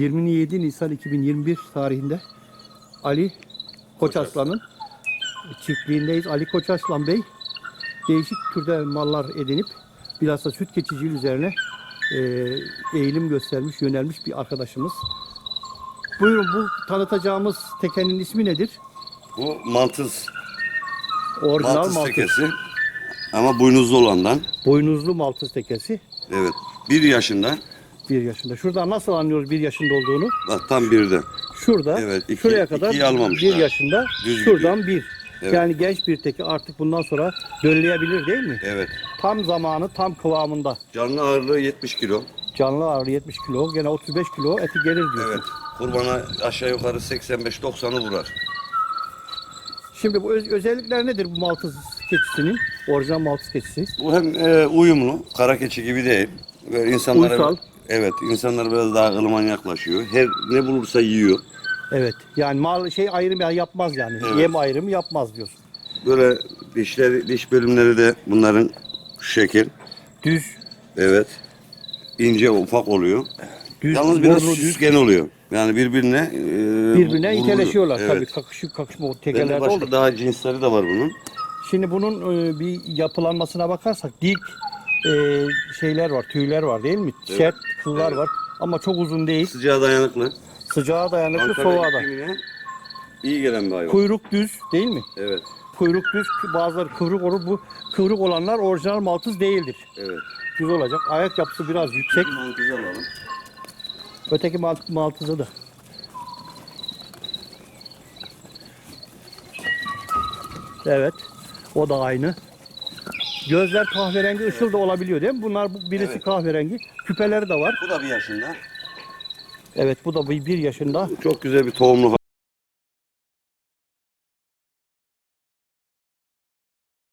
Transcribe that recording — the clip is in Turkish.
27 Nisan 2021 tarihinde Ali Koçarslan'ın çiftliğindeyiz. Ali Koçarslan Bey değişik türde mallar edinip bilhassa süt geçiciliği üzerine e, eğilim göstermiş, yönelmiş bir arkadaşımız. Buyurun bu tanıtacağımız tekenin ismi nedir? Bu mantız, Orijinal mantız maltız. tekesi. Ama boynuzlu olandan. Boynuzlu maltız tekesi. Evet. Bir yaşında. Bir yaşında. Şuradan nasıl anlıyoruz bir yaşında olduğunu? Bak tam birde. Şurada Evet, iki- şuraya kadar bir yaşında Düz şuradan bir. Evet. Yani genç bir teki artık bundan sonra dölleyebilir değil mi? Evet. Tam zamanı tam kıvamında. Canlı ağırlığı 70 kilo. Canlı ağırlığı 70 kilo gene 35 kilo eti gelir diyorsun. Evet. Kurbana aşağı yukarı 85-90'ı vurar. Şimdi bu öz- özellikler nedir bu maltız keçisinin? Orijinal maltız keçisi. Bu hem e, uyumlu, kara keçi gibi değil. Böyle insanlara Uysal. Evet, insanlar biraz daha ılıman yaklaşıyor. Her ne bulursa yiyor. Evet. Yani mal şey ayrımı yapmaz yani. Evet. Yem ayrımı yapmaz diyorsun. Böyle dişleri, diş bölümleri de bunların şu şekil. Düz. Evet. İnce ufak oluyor. Düz. Yalnız biraz süsgen oluyor. Yani birbirine e, Birbirine vuruluyor. iteleşiyorlar Evet. tabii. Kakışık kakışma tekelerde başka olur. daha cinsleri de var bunun. Şimdi bunun e, bir yapılanmasına bakarsak dik e, şeyler var, tüyler var değil mi? Evet. Sert kıllar Evet. var ama çok uzun değil. Sıcağa dayanıklı. Sıcağa dayanıklı, Ankara soğuğa da. iyi gelen bir hayvan. Kuyruk düz değil mi? Evet. Kuyruk düz, bazıları kıvrık olur. Bu kıvrık olanlar orijinal maltız değildir. Evet. Düz olacak. Ayak yapısı biraz yüksek. Mantıcı alalım. Öteki malt maltızı da. Evet. O da aynı. Gözler kahverengi ışıl da olabiliyor değil mi? Bunlar bu- birisi Evet. kahverengi. Küpeleri de var. Bu da bir yaşında. Evet bu da bir, bir yaşında. Çok güzel bir tohumlu